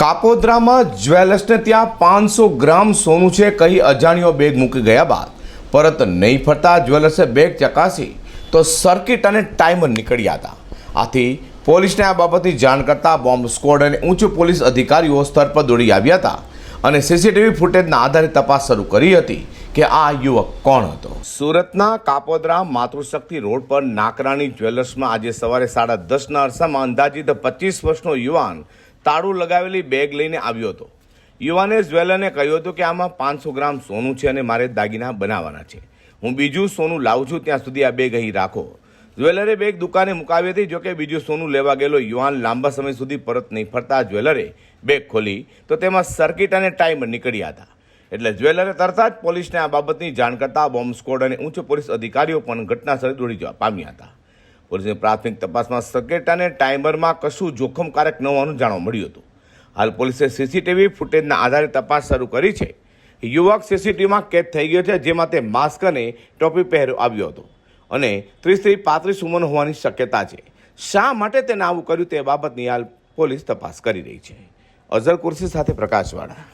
કાપોદ્રામાં જ્વેલર્સને ત્યાં પાંચસો ગ્રામ સોનું છે કહી અજાણ્યો બેગ મૂકી ગયા બાદ. પરત નહીં ફરતા જ્વેલર્સે બેગ ચકાસી તો સર્કિટ અને ટાઈમર નીકળ્યા હતા. આથી પોલીસને આ બાબતની જાણ કરતા બોમ્બ સ્કોડ અને ઉચ્ચ પોલીસ અધિકારીઓ સ્થળ પર દોડી આવ્યા હતા અને સીસીટીવી ફૂટેજના આધારે તપાસ શરૂ કરી હતી કે આ યુવક કોણ હતો. સુરતના કાપોદ્રા માતૃશક્તિ રોડ પર નાકરાણી જ્વેલર્સમાં આજે સવારે સાડા દસના અરસામાં અંદાજિત પચીસ વર્ષનો યુવાન તાળું લગાવેલી બેગ લઈને આવ્યો હતો. યુવાને જ્વેલરને કહ્યું હતું કે આમાં પાંચસો ગ્રામ સોનું છે અને મારે દાગીના બનાવવાના છે. હું બીજું સોનું લાવું છું, ત્યાં સુધી આ બેગ અહીં રાખો. જ્વેલરે બેગ દુકાને મુકાવી હતી, જોકે બીજું સોનું લેવા ગયેલો યુવાન લાંબા સમય સુધી પરત નહીં ફરતા જ્વેલરે બેગ ખોલી, તો તેમાં સર્કિટ અને ટાઈમર નીકળ્યા હતા. એટલે જ્વેલરે તરત જ પોલીસને આ બાબતની જાણ કરતા બોમ્બ સ્કોડ અને ઉચ્ચ પોલીસ અધિકારીઓ પણ ઘટનાસ્થળે દોડી જવા પામ્યા હતા. પોલીસની પ્રાથમિક તપાસમાં સર્કિટ અને ટાઈમરમાં કશું જોખમકારક ન હોવાનું જાણવા મળ્યું હતું. હાલ પોલીસે સીસીટીવી ફૂટેજના આધારે તપાસ શરૂ કરી છે. યુવક સીસીટીવીમાં કેદ થઈ ગયો છે, જેમાં તે માસ્ક અને ટોપી પહેર્યો આવ્યો હતો. અને ત્રીસથી પાંત્રીસ ઉંમર હોવાની શક્યતા છે. શા માટે તેને આવું કર્યું તે બાબતની હાલ પોલીસ તપાસ કરી રહી છે. અઝર કુર્સી સાથે પ્રકાશવાળા.